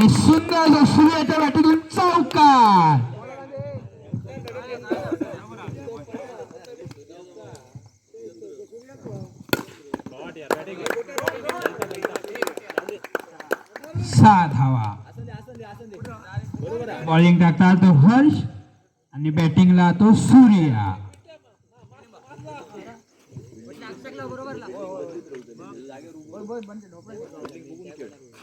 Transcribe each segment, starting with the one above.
आणि सुंदर जो सूर्याच्या बॅटीतून चौकार. सहा धावा. बॉलिंग टाकता तो हर्ष आणि बॅटिंगला तो सूर्या.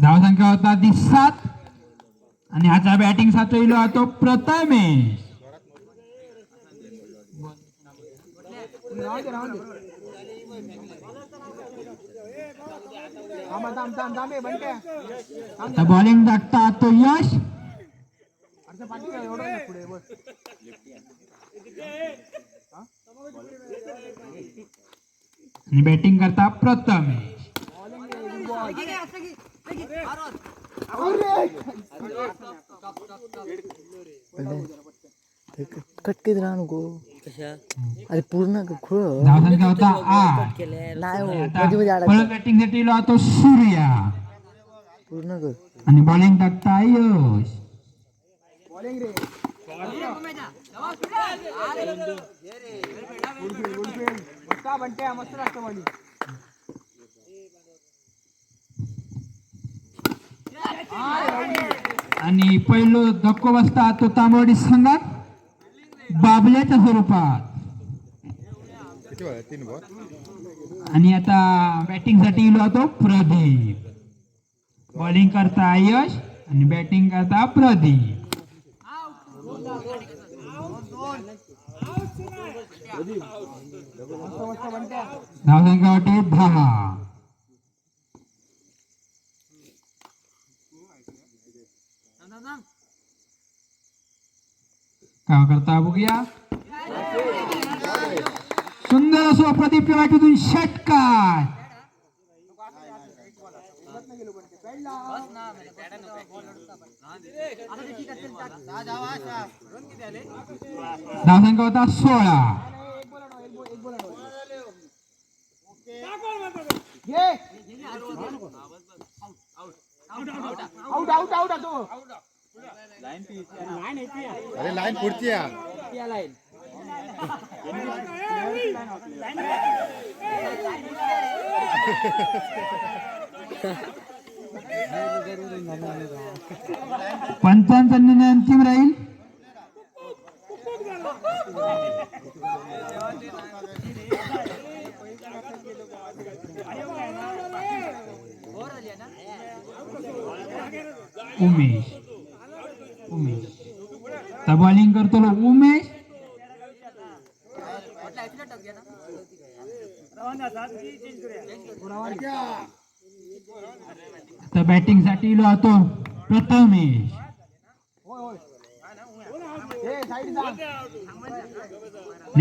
धावसंख्या होता ती सात. आणि ह्याचा बॅटिंगसाठी इलो होतो प्रथमेश. आता बॉलिंग टाकता तो यश. आणि बॅटिंग करता प्रथमेश कटकीत राहा नको अरे पूर्ण खुळ. होता आठ नाही हो मध्ये मध्ये अडक परत बॅटिंगसाठी इलो तो सूर्या. पूर्ण कर आणि बॉलिंग टाकता यश आणि पहिलो धक्को बसता तो तांबवडी संघात. बाबल्याच्या स्वरूपात. आणि आता बॅटिंगसाठी इलो होतो प्रदीप. बॉलिंग करता यश आणि बॅटिंग करता प्रदीप. धावसंख्या वाटे दहा. काय करता बघूया सुंदर असो प्रदीप वाटीतून षटकार धावसंख्या होता सोळा अरे लाईन पुढची आहे पंचांचा निर्णय अंतिम राहील? उमेश. बॉलिंग करतो उमेश तर बॅटिंगसाठी इलो आतो. प्रथमेश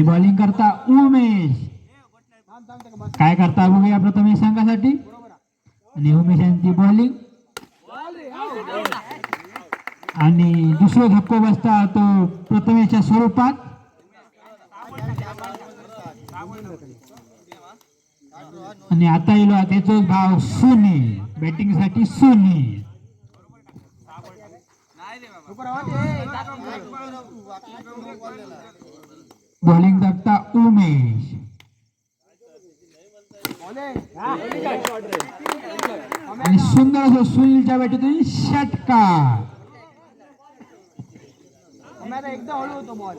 बॉलिंग करता उमेश. काय करता बघूया प्रथमेश संघासाठी आणि उमेश यांची बॉलिंग आणि दुसरा धक्को बसता तो प्रथमेच्या स्वरूपात. आणि आता येलो त्याचा भाव सुनी. बॅटिंगसाठी सुनी. बॉलिंग धक्का उमेश. आणि सुंदर असं सुनीलच्या बॅटीतून षटकार. एकदा हळू होतो बॉल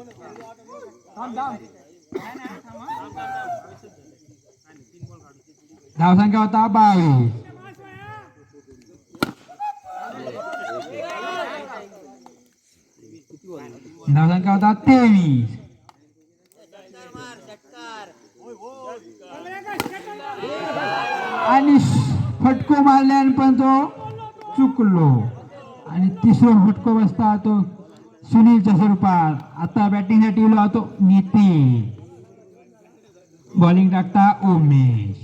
थांब थांब. धावसंख्या होता बावीस. धावसंख्या होता तेवीस. आणि फटको मारल्यान पण तो चुकलो. आणि तिसरा फटको बसता तो सुनीलच्या स्वरूपात आता बॅटिंगसाठी इलो तो नितीन. बॉलिंग टाकता उमेश.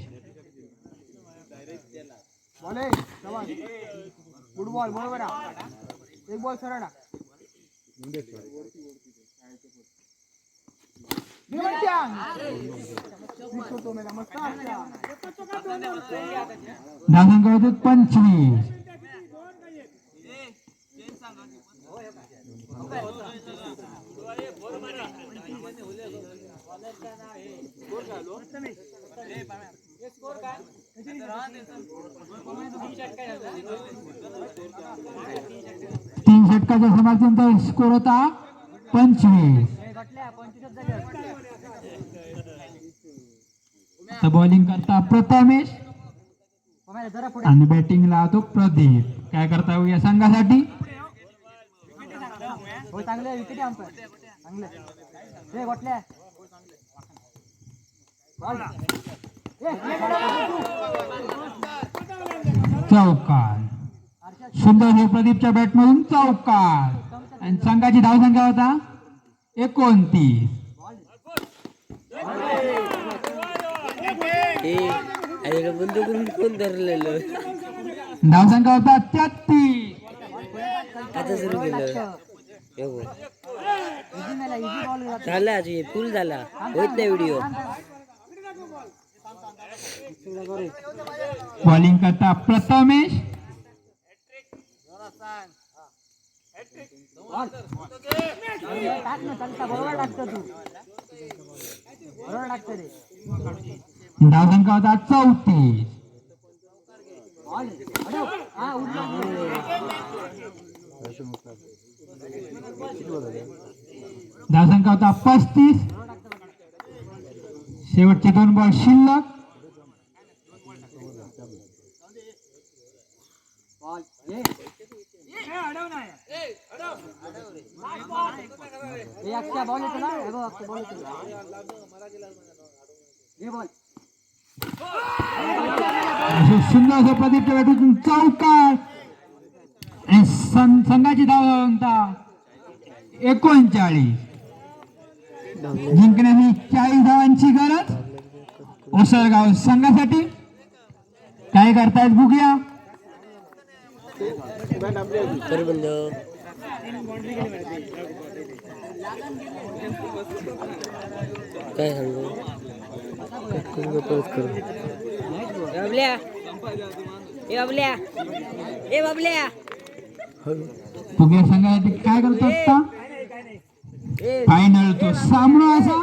बॉले जवान फुटबॉल बरोबर. एक बॉल सरळ. होतो होते पंचवीस. तीन षटकाच्या समर्थांचा स्कोर होता पंचवीस. तर बॉलिंग करता प्रथमेश. आणि बॅटिंग तो प्रदीप. काय करता येऊ या संघासाठी? हो चांगले विकेट चांगले हे गोटल्या हे बॉल. चौकार. सुंदर हे प्रदीपच्या बॅटमधून चौकार. आणि संघाची धावसंख्या होता एकोणतीस. कोण धरलेलं धावसंख्या होता आता सुरू केलं. झाला अजून फुल झाला. होत नाही व्हिडिओ बॉलिंग करता प्रथमेश. होता चौतीस. हा उडला धावसंख्या होता पस्तीस. शेवटचे दोन बॉल शिल्लक. सुंदर असं चौकार आणि सं- संघाची धावता एकोणचाळीस. जिंकण्याची चाळीस धावांची गरज? ओसरगाव संघासाठी? काय करतायत बघूया काय सांगू? परत कर बाबल्या ए बाबल्या ए बाबल्या. बघूया संघासाठी काय करतो आता? फायनल तो सामना असा.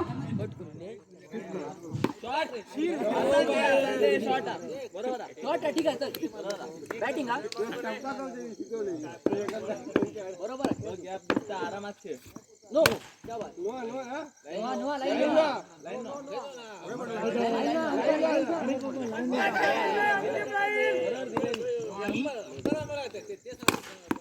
धावसंख्या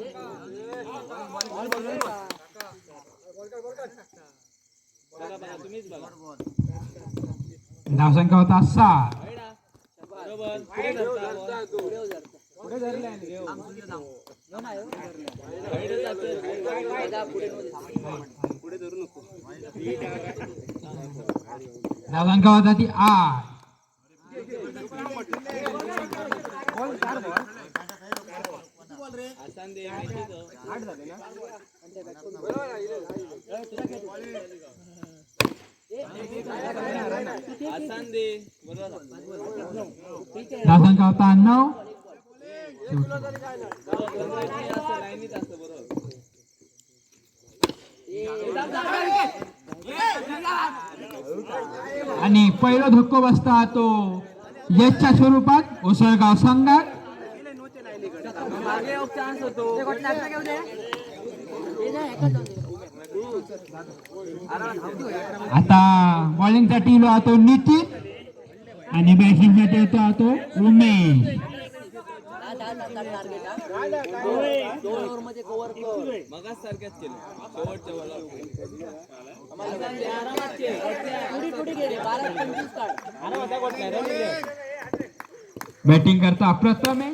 धावसंख्या होता सात धावसंख्या होता ती आठ धावसंख्या होता नऊ आणि पहिला धक्को बसता तो यशच्या स्वरूपात ओसळगाव संघात. आता बॉलिंगसाठी तो नितीन आणि बॅटिंगसाठी येतो तो उमेश. बॅटिंग करता प्रथम आहे.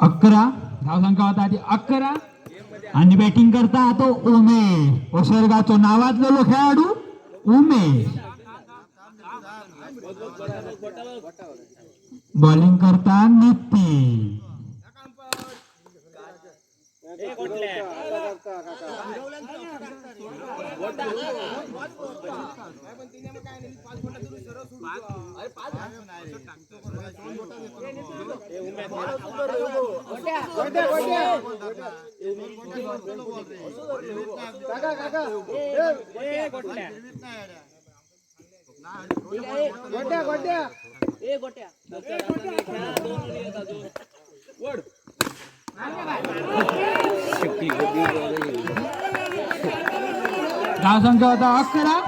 अकरा. धावसंख्या होता आधी. अकरा. आणि बॅटिंग करता तो उमेश ओसरगावचो नावाजलेलो खेळाडू उमेश बॉलिंग करता नितीन. काका काका गोट्या गोट्या धावसंख्या होता अकरा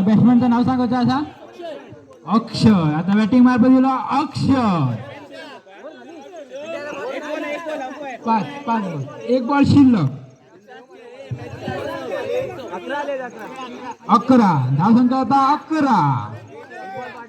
बॅट्समॅनचं नाव सांगायचं असा अक्षय आता बॅटिंग मार्फत दिला अक्षय पाच पाच बॉल. एक बॉल शिल्लक. अकरा. धावसंख्या होता अकरा.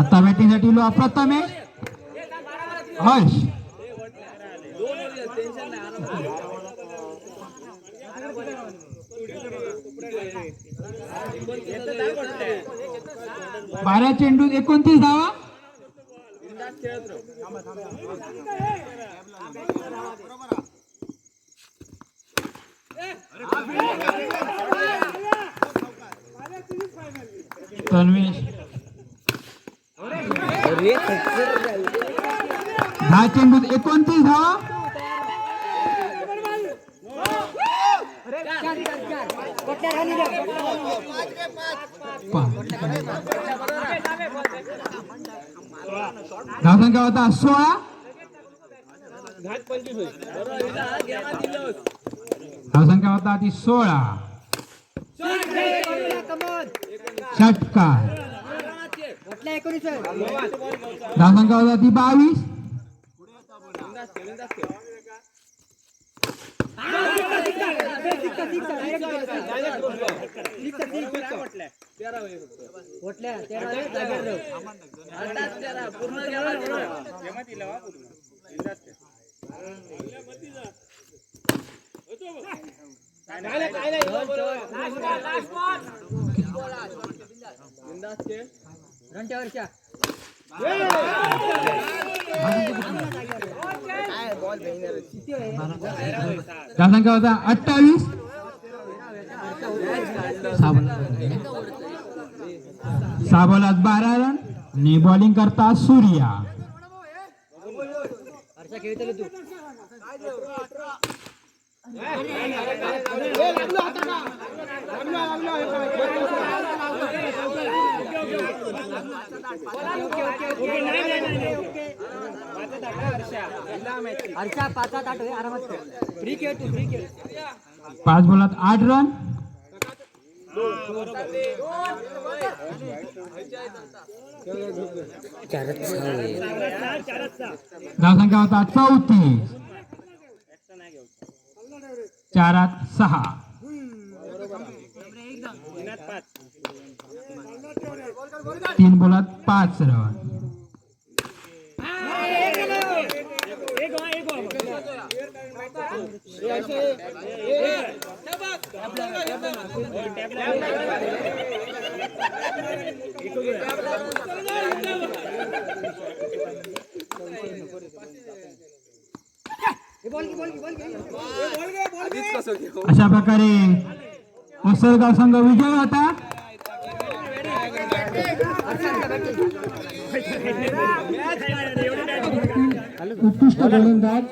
आता बॅटिंगसाठी लो प्रथम हर्ष. बारा चेंडू एकोणतीस धावा. खेळत तन्वेश दहा चेंडूत एकोणतीस हो? धावा धावसंख्या होता? सोळा? संख्या होता ती सोळा. षटकार. एकोणीस धावसंख्या होता ती बावीस. पूर्ण घंट्यावरच्या होता अठ्ठावीस साबोलात बारा रन आणि बॉलिंग करता सूर्या खेळतले तू लागलो पाच आठ आरामात फ्री खेळ तू फ्री खेळ पाच बॉलात आठ रन धावसंख्या होता चौतीस. चारात सहा. तीन बोलात पाच रन. अशा प्रकारे मुसळगाव संघ विजय होता. उत्कृष्ट गोलंदाज.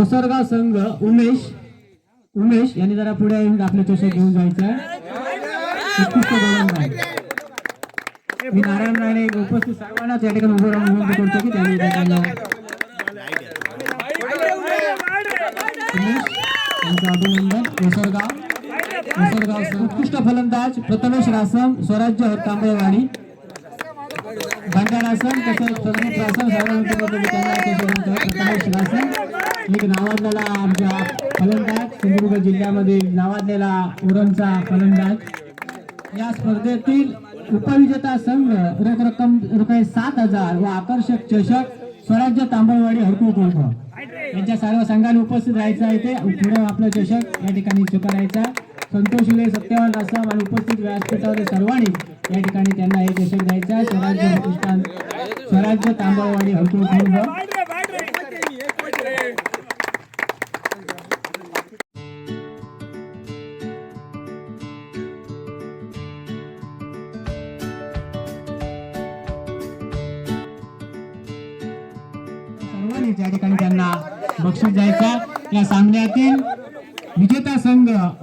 ओसरगाव संघ उमेश उमेश यांनी जरा पुढे येऊन आपले चषक घेऊन जायचं उत्कृष्ट गोलंदाज. मी नारायण राणे उपस्थित सर्वांनाच या ठिकाणी उभं राहून विनंती करतो की त्यांनी त्यांना अभिनंदन. उत्कृष्ट फलंदाज प्रथमेश रासम स्वराज्य तांबळवाडी भंडारासन तसंच प्रथमेश रासम प्रथमेश रासम. एक नावाजलेला आमच्या फलंदाज सिंधुदुर्ग जिल्ह्यामध्ये नावाजलेला उरणचा फलंदाज. या स्पर्धेतील उपविजेता संघ रोख रक्कम रुपये सात हजार व आकर्षक चषक स्वराज्य तांबळवाडी हरकू कोणतं यांच्या सर्व संघाला उपस्थित राहायचं आहे ते पुढे आपलं चषक या ठिकाणी चुकारायचा संतोष उले सत्यवान आसाम आणि उपस्थित व्यासपीठावर सर्वांनी या ठिकाणी त्यांना हे चषक द्यायचा स्वराज्य प्रतिष्ठान स्वराज्य तांबळवाडी हरकू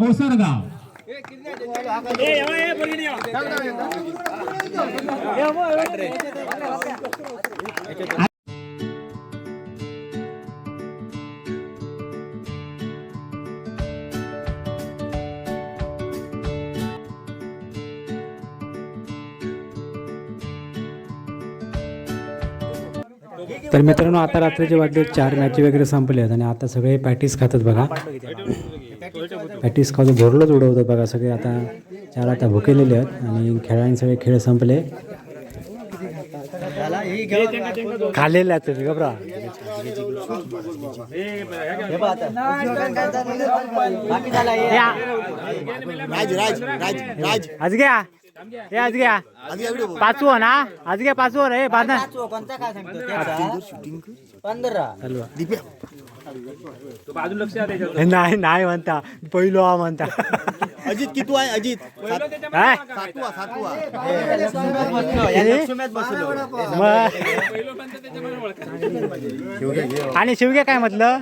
संघ ओसरगाव तर मित्रांनो आता रात्रीचे वाजले चार मॅच वगैरे संपले आहेत आणि आता सगळे पॅटीस खातात बघा. पॅटीस खातो भरलोच उडवतात बघा सगळे. आता चार आता भुकेलेले आहेत आणि खेळांचे सगळे खेळ संपले. खाल्लेले आहेत तुम्ही घबरा. राज राज राज राज. आज घ्या. हे आज घ्या. पाचवं ना? आज घ्या पाचवं रे बांधा. नाही नाही म्हणता. पहिलो हा म्हणता. अजित कितू आहे? अजित. काय सातवा सातवा. मग? आणि शिवगे काय म्हटलं?